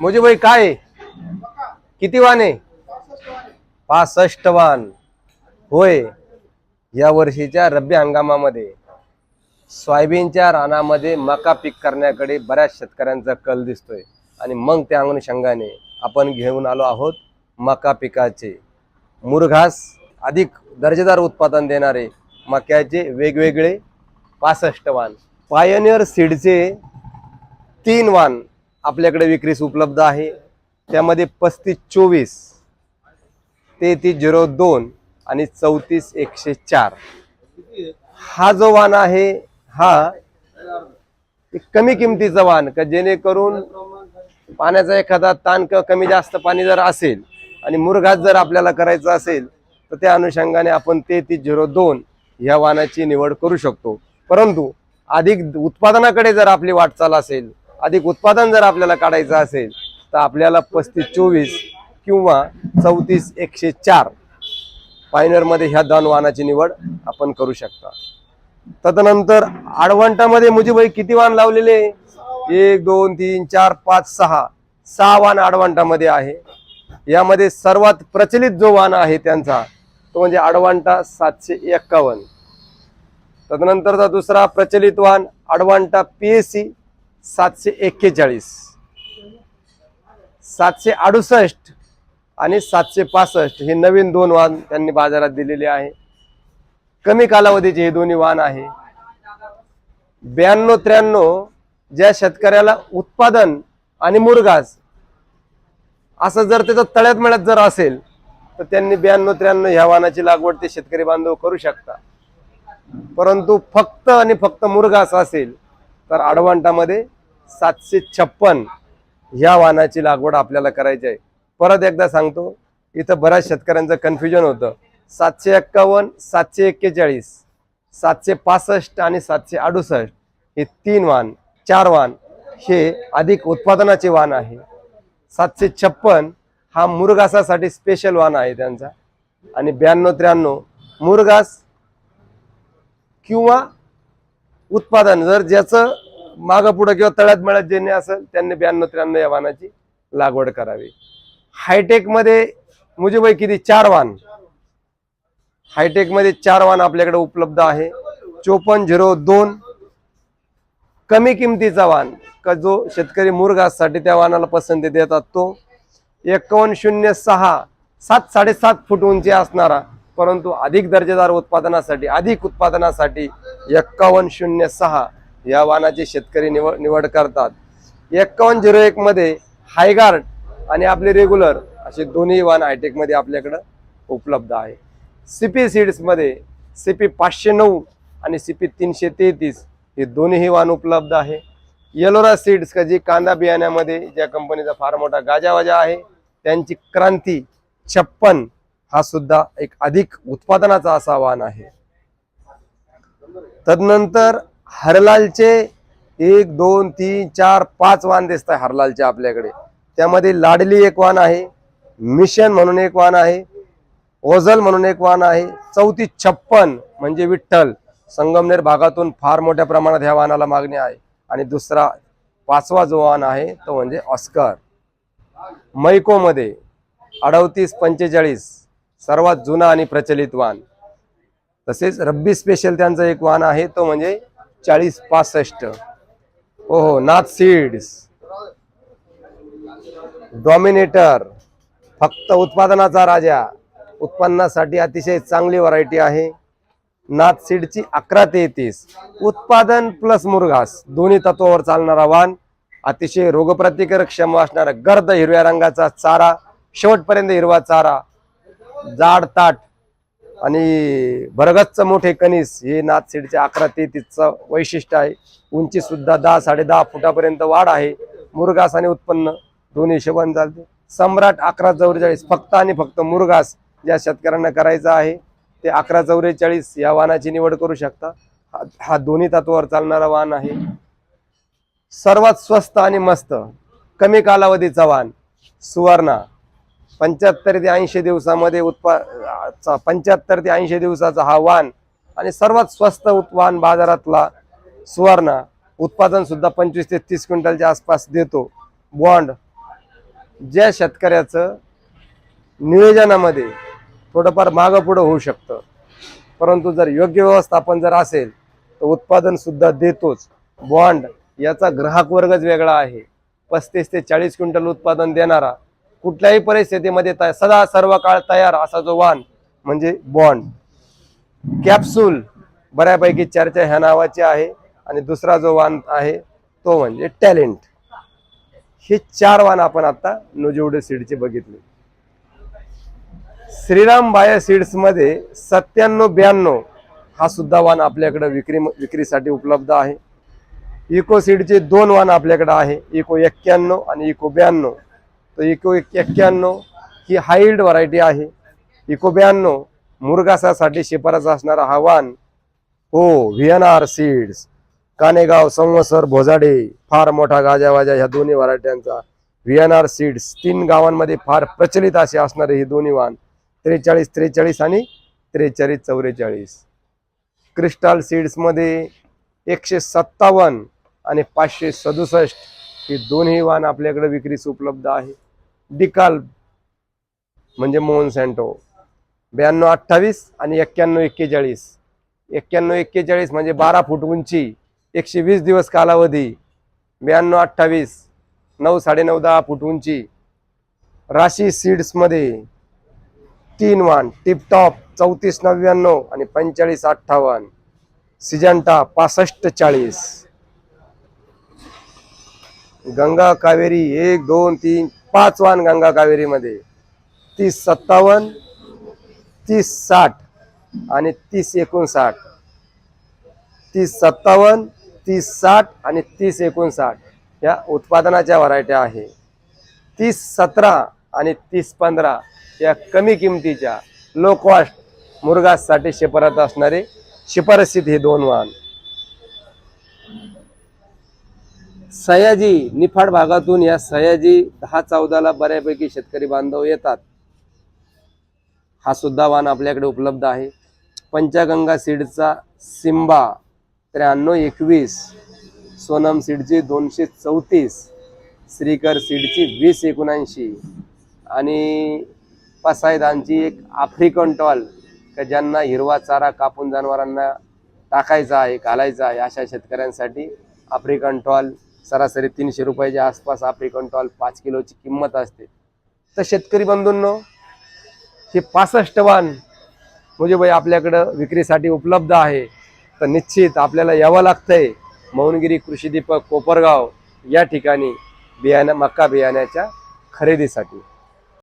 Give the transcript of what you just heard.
मोजे भाई काय? आहे? किती वाण आहे पासष्ट वाण होय. या वर्षीच्या रब्बी हंगामामध्ये सोयाबीनच्या रानामध्ये मका पीक करण्याकडे बऱ्याच शेतकऱ्यांचा कल दिसतोय. आणि मग त्या अनुषंगाने आपण घेऊन आलो आहोत मका पिकाचे. मुरघास अधिक दर्जेदार उत्पादन देणारे मक्याचे वेगवेगळे पासष्ट वाण पायनियर सीडचे तीन वाण आपल्याकडे विक्रीस उपलब्ध आहे. त्यामध्ये पस्तीस चोवीस तेहतीस झिरो दोन आणि चौतीस एकशे चार. हा जो वाण आहे हा एक कमी किमतीचा वाण का जेणेकरून पाण्याचा एखादा ताण कमी जास्त पाणी जर असेल आणि मुरघात जर आपल्याला करायचा असेल तर त्या अनुषंगाने आपण तेहतीस झिरो दोन ह्या वाहनाची निवड करू शकतो. परंतु अधिक उत्पादनाकडे जर आपली वाटचाल असेल अधिक उत्पादन जर आपल्याला काढायचं असेल तर आपल्याला पस्तीस चोवीस किंवा चौतीस एकशे चार पायनरमध्ये ह्या दोन वाहनाची निवड आपण करू शकता. तदनंतर आडवंटामध्ये मुजीबाई किती वाण लावलेले? एक दोन तीन चार पाच सहा. सहा वाण आडवंटामध्ये आहे. यामध्ये सर्वात प्रचलित जो वाण आहे त्यांचा तो म्हणजे आडवांटा सातशे एक्कावन्न. तदनंतरचा दुसरा प्रचलित वाण आडवांटा पी एस सी सातशे एक्केचाळीस सातशे अडुसष्ट आणि सातशे पासष्ट हे नवीन दोन वाहन त्यांनी बाजारात दिलेले आहे. कमी कालावधीचे हे दोन्ही वाहन आहे. ब्याण्णव त्र्याण्णव ज्या शेतकऱ्याला उत्पादन आणि मुरगास असं जर त्याचं तळ्यात मिळत जर असेल तर त्यांनी ब्याण्णव त्र्याण्णव ह्या वाहनाची लागवड ते शेतकरी बांधव करू शकता. परंतु फक्त आणि फक्त मुरगास असेल तर अडवंटामध्ये सातशे छप्पन ह्या वाहनाची लागवड आपल्याला करायची आहे. परत एकदा सांगतो इथं बऱ्याच शेतकऱ्यांचं कन्फ्युजन होतं. सातशे एक्कावन्न सातशे एक्केचाळीस सातशे पासष्ट आणि सातशे अडुसष्ट हे तीन वाहन चार वाहन हे अधिक उत्पादनाचे वाहन आहे. सातशे छप्पन हा मुरघासासाठी स्पेशल वाहन आहे त्यांचा. आणि ब्याण्णव त्र्याण्णव मुरघास किंवा उत्पादन जर ज्याचं मागं पुढं किंवा तळ्यात मळ्यात ज्यांनी असेल त्यांनी ब्याण्णव त्र्याण्णव या वाहनाची लागवड करावी. हायटेकमध्ये मध्ये मुजीबाई किती चार वाहन. हायटेकमध्ये चार वाहन आपल्याकडे उपलब्ध आहे. चोपन्न झिरो दोन. कमी किमतीचा वाहन. का जो शेतकरी मुरघाससाठी त्या वाहनाला पसंती देतात तो एकावन्न शून्य सहा. सात साडेसात फूट उंची असणारा परंतु अधिक दर्जेदार उत्पादनासाठी अधिक उत्पादनासाठी एक्कावन्न शून्य सहा. या वाहनाची शेतकरी निवड निवड करतात. एक्कावन्न झिरो एकमध्ये हायगार्ड आणि आपले रेग्युलर असे दोन्ही वाहन हायटेकमध्ये आपल्याकडं उपलब्ध आहे. सीपी सीड्समध्ये सी पी पाचशे नऊ आणि सी पी तीनशे तेहतीस हे दोन्हीही वाहन उपलब्ध आहे. येलोरा सीड्स का जी कांदा बियाण्यामध्ये ज्या कंपनीचा फार मोठा गाजावाजा आहे त्यांची क्रांती छप्पन हा सुद्धा एक अधिक उत्पादनाचा असा वाहन आहे. तदनंतर हरलालचे एक दोन तीन चार पाच वाहन दिसत आहे हरलालचे आपल्याकडे. त्यामध्ये लाडली एक वाहन आहे मिशन म्हणून एक वाहन आहे ओझल म्हणून एक वाहन आहे चौथी छप्पन म्हणजे विठ्ठल. संगमनेर भागातून फार मोठ्या प्रमाणात ह्या वाहनाला मागणी आहे. आणि दुसरा पाचवा जो वाहन आहे तो म्हणजे ऑस्कर. मैकोमध्ये अडवतीस पंचेचाळीस सर्वात जुना आणि प्रचलित वाहन तसेच रब्बी स्पेशल त्यांचं एक वाहन आहे तो म्हणजे चाळीस पासष्ट. हो हो नाथ सीड्स. डॉमिनेटर फक्त उत्पादनाचा राजा. उत्पन्नासाठी अतिशय चांगली व्हरायटी आहे. नाथ सीडची अकरा तेहतीस उत्पादन प्लस मुरघास दोन्ही तत्वावर चालणारा वाण अतिशय रोगप्रतिकारक क्षम असणारा गर्द हिरव्या रंगाचा चारा. शेवटपर्यंत हिरवा चारा. जाड ताट आणि भरगच्च मोठे कनिस हे नाथशिडचे अकरा अकरा तेहतीसचं वैशिष्ट्य आहे. उंची सुद्धा दहा साडे दहा फुटापर्यंत वाढ आहे. मुरगास आणि उत्पन्न दोन्ही हिशोबाने चालते. सम्राट अकरा चौवेचाळीस फक्त आणि फक्त मुरगास ज्या शेतकऱ्यांना करायचा आहे ते अकरा चौवेचाळीस या वाहनाची निवड करू शकता. हा- हा दोन्ही तत्वावर चालणारा वाहन आहे. सर्वात स्वस्त आणि मस्त कमी कालावधीचा वाहन सुवर्णा. पंच्याहत्तर ते ऐंशी दिवसामध्ये उत्पा पंच्याहत्तर ते ऐंशी दिवसाचा हा वाण आणि सर्वात स्वस्त उत- वाण बाजारातला सुवर्ण उत्पादन सुद्धा पंचवीस ते तीस क्विंटलच्या आसपास देतो. बॉन्ड ज्या शेतकऱ्याचं नियोजनामध्ये थोडंफार मागं पुढं होऊ शकतं. परंतु जर योग्य व्यवस्थापन जर असेल तर उत्पादन सुद्धा देतोच. बॉन्ड याचा ग्राहक वर्गच वेगळा आहे. पस्तीस ते चाळीस क्विंटल उत्पादन देणारा कुठल्याही परिस्थितीमध्ये सदा सर्व काळ तयार असा जो वाण म्हणजे बॉन्ड. कॅप्सूल बऱ्यापैकी चर्चा ह्या नावाची आहे आणि दुसरा जो वाण आहे तो म्हणजे टॅलेंट. हे चार वाण आपण आता नोजिवडे सीडचे बघितले. श्रीराम बाया सीड्समध्ये सत्त्याण्णव ब्याण्णव हा सुद्धा वाण आपल्याकडे विक्री विक्रीसाठी उपलब्ध आहे. इको सीडचे दोन वाण आपल्याकडे आहे. इको एक्क्याण्णव आणि इको ब्याण्णव. तर इको एक्क्याण्णव ही हाईल्ड व्हरायटी आहे. इको ब्याण्णव मुरगासासाठी शिफारस असणारा हा वाण हो V N R seeds Kanegaon Sanvasar Bhojade फार मोठा गाजावाजा ह्या दोन्ही व्हरायट्यांचा. व्ही एन आर सीड्स तीन गावांमध्ये फार प्रचलित असे असणारे ही दोन्ही वाण त्रेचाळीस त्रेचाळीस आणि त्रेचाळीस चौवेचाळीस. क्रिस्टल सीड्समध्ये एकशे सत्तावन्न आणि पाचशे सदुसष्ट ही दोन्ही वाण आपल्याकडे विक्रीस उपलब्ध आहे. डिकाल म्हणजे मोहन सँटो. ब्याण्णव अठ्ठावीस आणि एक्क्याण्णव एक्केचाळीस. एक्क्याण्णव एक्केचाळीस म्हणजे बारा फूट उंची एकशे वीस दिवस कालावधी. ब्याण्णव अठ्ठावीस नऊ साडेनऊ दहा फूट उंची. राशी सीड्समध्ये तीन वाण टिपटॉप चौतीस नव्याण्णव आणि पंचेचाळीस अठ्ठावन्न. सिजंटा पासष्ट चाळीस. गंगा कावेरी एक दोन तीन पाच वाण गंगा कावेरीमध्ये. तीस सत्तावन्न तीस साठ आणि तीस एकोणसाठ. तीस सत्तावन्न तीस साठ आणि तीस एकोणसाठ या उत्पादनाच्या व्हरायट्या आहे. तीस सतरा आणि तीस पंधरा या कमी किमतीच्या लो कॉस्ट मुरगाससाठी शिफारत असणारे शिफारसीत हे दोन वाहन. सयाजी निफाड भागातून या सयाजी दहा चौदाला बऱ्यापैकी शेतकरी बांधव येतात. हा सुद्धा वाण आपल्याकडे उपलब्ध आहे. पंचगंगा सीडचा सिंबा त्र्याण्णव एकवीस सोनम सीडची दोनशे चौतीस श्रीकर सीडची वीस एकोणऐंशी आणि पसायदांची एक आफ्रिकन टॉल का ज्यांना हिरवा चारा कापून जनावरांना टाकायचा आहे घालायचा आहे अशा शेतकऱ्यांसाठी आफ्रिकन टॉल सरासरी तीनशे रुपयाच्या आसपास आफ्रिकन टॉल पाच किलोची किंमत असते. तर शेतकरी बंधूंनो हे पासष्ट वाण म्हणजे भाई आपल्याकडं विक्रीसाठी उपलब्ध आहे. तर निश्चित आपल्याला यावं लागतंय. मौनगिरी कृषी दीपक कोपरगाव या ठिकाणी बियाणं मक्का बियाण्याच्या खरेदीसाठी.